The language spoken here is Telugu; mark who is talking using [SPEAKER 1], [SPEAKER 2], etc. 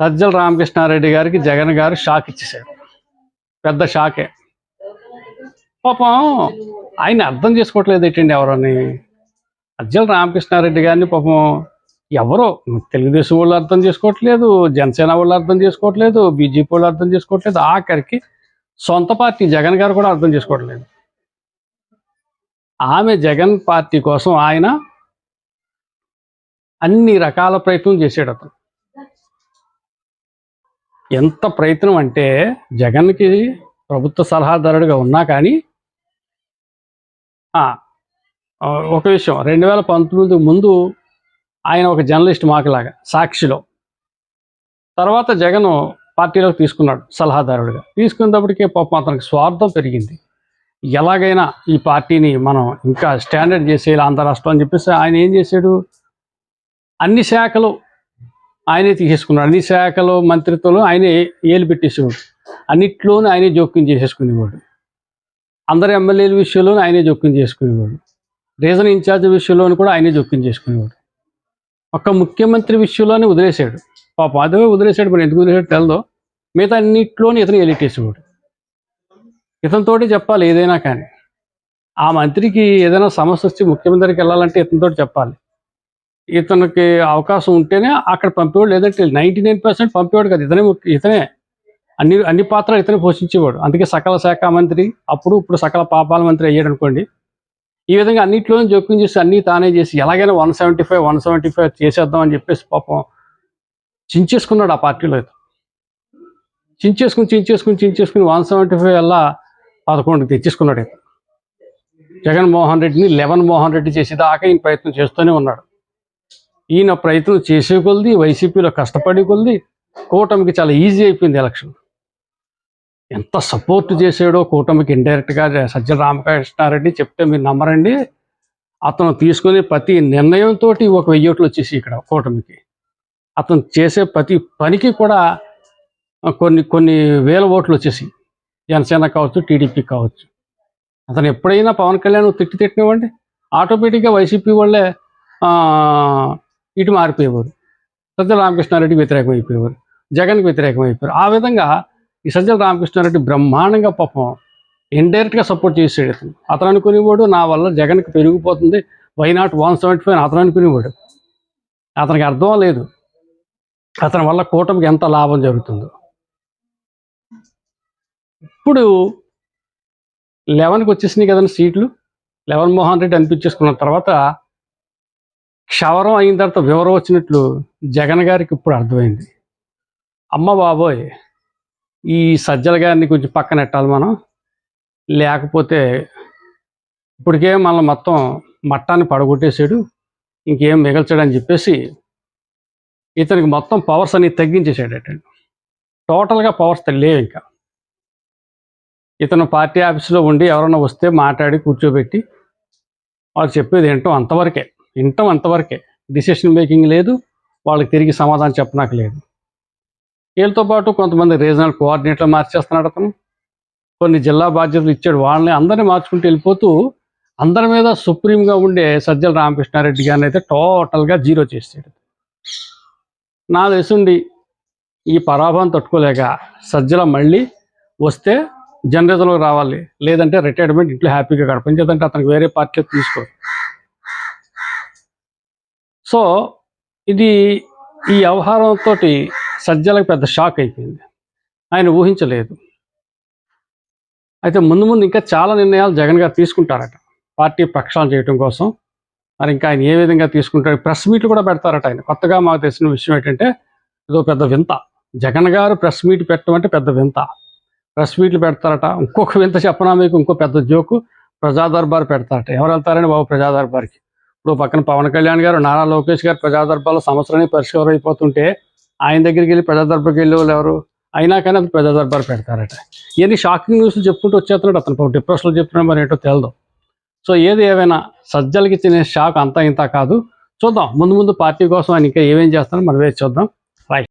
[SPEAKER 1] సజ్జల రామకృష్ణారెడ్డి గారికి జగన్ గారు షాక్ ఇచ్చేశారు. పెద్ద షాకే. పాపం ఆయన అర్థం చేసుకోవట్లేదు ఏంటండి ఎవరని? సజ్జల రామకృష్ణారెడ్డి గారిని పాపం ఎవరో తెలుగుదేశం వాళ్ళు అర్థం చేసుకోవట్లేదు జనసేన వాళ్ళు అర్థం చేసుకోవట్లేదు బీజేపీ వాళ్ళు అర్థం చేసుకోవట్లేదు. ఆఖరికి సొంత పార్టీ జగన్ గారు కూడా అర్థం చేసుకోవట్లేదు. ఆమె జగన్ పార్టీ కోసం ఆయన అన్ని రకాల ప్రయత్నం చేసాడు అతను. ఎంత ప్రయత్నం అంటే జగన్కి ప్రభుత్వ సలహాదారుడిగా ఉన్నా కానీ ఒక విషయం. రెండు వేల పంతొమ్మిది ముందు ఆయన ఒక జర్నలిస్ట్ మాకులాగా సాక్షిలో. తర్వాత జగన్ పార్టీలోకి తీసుకున్నాడు సలహాదారుడిగా. తీసుకున్నప్పటికీ పాపం అతనికి స్వార్థం పెరిగింది. ఎలాగైనా ఈ పార్టీని మనం ఇంకా స్టాండర్డ్ చేసేయాలి ఆంధ్ర రాష్ట్రం అని చెప్పేసి ఆయన ఏం చేశాడు? అన్ని శాఖలు ఆయనే తీసేసుకున్నాడు. అన్ని శాఖలు మంత్రిత్వంలో ఆయనే ఏలు పెట్టేసేవాడు. అన్నిట్లోనూ ఆయనే జోక్యం చేసేసుకునేవాడు. అందరు ఎమ్మెల్యేల విషయంలోనూ ఆయనే జోక్యం చేసుకునేవాడు. రీజన్ ఇన్ఛార్జ్ విషయంలోనూ కూడా ఆయనే జోక్యం చేసుకునేవాడు. ఒక్క ముఖ్యమంత్రి విషయంలోనే వదిలేశాడు. పాప అదే వదిలేశాడు మరి ఎందుకు వదిలేశాడు తెలదో. మిగతా అన్నిట్లోనూ ఇతను ఎలిటేసేవాడు ఇతనితోటి చెప్పాలి ఏదైనా కానీ. ఆ మంత్రికి ఏదైనా సమస్య వచ్చి ముఖ్యమంత్రికి వెళ్ళాలంటే ఇతనితోటి చెప్పాలి. ఇతనికి అవకాశం ఉంటేనే అక్కడ పంపేవాడు లేదంటే నైంటీ నైన్ పర్సెంట్ పంపేవాడు కదా. ఇతనే ఇతనే అన్ని అన్ని పాత్రలు ఇతనే పోషించేవాడు. అందుకే సకల శాఖ మంత్రి అప్పుడు ఇప్పుడు సకల పాపాల మంత్రి అయ్యాడు అనుకోండి. ఈ విధంగా అన్నింటిలోనూ జోక్యం చేసి అన్నీ తానే చేసి ఎలాగైనా one seventy five one seventy five చేసేద్దాం అని చెప్పేసి పాపం చించేసుకున్నాడు ఆ పార్టీలో అయితే. చించేసుకుని చించేసుకుని చించేసుకుని వన్ సెవెంటీ ఫైవ్ అలా పదకొండు తెచ్చేసుకున్నాడు ఇతను జగన్మోహన్ రెడ్డిని లెవెన్ మోహన్ రెడ్డి చేసేదాకా ఈయన ప్రయత్నం చేస్తూనే ఉన్నాడు. ఈయన ప్రయత్నం చేసే కొలది వైసీపీలో కష్టపడి కొలది కూటమికి చాలా ఈజీ అయిపోయింది ఎలక్షన్ ఎంత సపోర్ట్ చేసాడో కూటమికి ఇండైరెక్ట్గా సజ్జల రామకృష్ణారెడ్డి చెప్తే మీరు నమ్మరండి. అతను తీసుకునే ప్రతి నిర్ణయంతో ఒక వెయ్యి ఓట్లు వచ్చేసి ఇక్కడ కూటమికి. అతను చేసే ప్రతి పనికి కూడా కొన్ని కొన్ని వేల ఓట్లు వచ్చేసి జనసేన కావచ్చు టీడీపీ కావచ్చు. అతను ఎప్పుడైనా పవన్ కళ్యాణ్ తిట్టి తిట్టినవ్వండి. ఆటోమేటిక్గా వైసీపీ వాళ్ళే ఇటు మారిపోయేవారు. సజ్జల రామకృష్ణారెడ్డి వ్యతిరేకం అయిపోయేవారు. జగన్కి వ్యతిరేకం అయిపోయారు ఆ విధంగా ఈ సజ్జల రామకృష్ణారెడ్డి బ్రహ్మాండంగా పాపం ఇండైరెక్ట్గా సపోర్ట్ చేసాడు అతను. అతను అనుకునేవాడు నా వల్ల జగన్కి పెరిగిపోతుంది why not one seventy five అతను అనుకునేవాడు. అతనికి అర్థం లేదు. అతని వల్ల కూటమికి ఎంత లాభం జరుగుతుందో. ఇప్పుడు లెవెన్కి వచ్చేసినాయి కదండి సీట్లు. లెవెన్ మోహన్ రెడ్డి అనిపించేసుకున్న తర్వాత క్షవరం అయిన తర్వాత వివరం వచ్చినట్లు జగన్ గారికి ఇప్పుడు అర్థమైంది. అమ్మ బాబోయ్ ఈ సజ్జల గారిని కొంచెం పక్కన పెట్టాలి మనం. లేకపోతే ఇప్పటికే మనం మొత్తం మట్టాన్ని పడగొట్టేసాడు ఇంకేం మిగల్చాడని చెప్పేసి ఇతనికి మొత్తం పవర్స్ అన్ని తగ్గించేసాడటండి టోటల్గా పవర్స్ లేవు ఇంకా. ఇతను పార్టీ ఆఫీసులో ఉండి ఎవరైనా వస్తే మాట్లాడి కూర్చోబెట్టి వాళ్ళు చెప్పేది ఏంటో అంతవరకే. వింటాం అంతవరకే. డిసిషన్ మేకింగ్ లేదు వాళ్ళకి తిరిగి సమాధానం చెప్పడానికి లేదు. వీళ్ళతో పాటు కొంతమంది రీజనల్ కోఆర్డినేటర్ మార్చేస్తున్నాడు అతను. కొన్ని జిల్లా బాధ్యతలు ఇచ్చాడు. వాళ్ళని అందరినీ మార్చుకుంటూ వెళ్ళిపోతూ అందరి మీద సుప్రీంగా ఉండే సజ్జల రామకృష్ణారెడ్డి గారిని అయితే టోటల్గా జీరో చేసాడు నా తెలుసుండి ఈ పరాభవం తట్టుకోలేక సజ్జల మళ్ళీ వస్తే జనరేషన్లోకి రావాలి. లేదంటే రిటైర్మెంట్ ఇంట్లో హ్యాపీగా గడపించేదంటే అతనికి వేరే పార్టీలో తీసుకో సో ఇది ఈ వ్యవహారంతో సజ్జలకు పెద్ద షాక్ అయిపోయింది. ఆయన ఊహించలేదు. అయితే ముందు ముందు ఇంకా చాలా నిర్ణయాలు జగన్ గారు తీసుకుంటారట. పార్టీ ప్రక్షాళన చేయడం కోసం. మరి ఇంకా ఆయన ఏ విధంగా తీసుకుంటారు? ప్రెస్ మీట్లు కూడా పెడతారట ఆయన. కొత్తగా మాకు తెలిసిన విషయం ఏంటంటే ఇదో పెద్ద వింత. జగన్ గారు ప్రెస్ మీట్ పెట్టడం అంటే పెద్ద వింత. ప్రెస్ మీట్లు పెడతారట. ఇంకొక వింత చెప్పనా మీకు? ఇంకో పెద్ద జోకు. ప్రజాదర్బార్ పెడతారట. ఎవరు వెళ్తారని బాబు ప్రజాదర్బార్కి? ఇప్పుడు పక్కన పవన్ కళ్యాణ్ గారు నారా లోకేష్ గారు ప్రజా దర్బార్లో సంవత్సరానికి పరిష్కారం అయిపోతుంటే ఆయన దగ్గరికి వెళ్ళి ప్రజా దర్బార్కి వెళ్ళే వాళ్ళు ఎవరు? అయినా కానీ అతను ప్రజా దర్బార్ పెడతారట. ఇవన్నీ షాకింగ్ న్యూస్ చెప్పుకుంటూ వచ్చేస్తున్నాడు అతను. డిప్రెషన్లో చెప్తున్నాడు మరి ఏంటో తెలదు. సో ఏది ఏమైనా సజ్జలకి తినే షాక్ అంతా ఇంత కాదు. చూద్దాం. ముందు ముందు పార్టీ కోసం ఆయన ఇంకా ఏమేం చేస్తారో మనం వేసి చూద్దాం.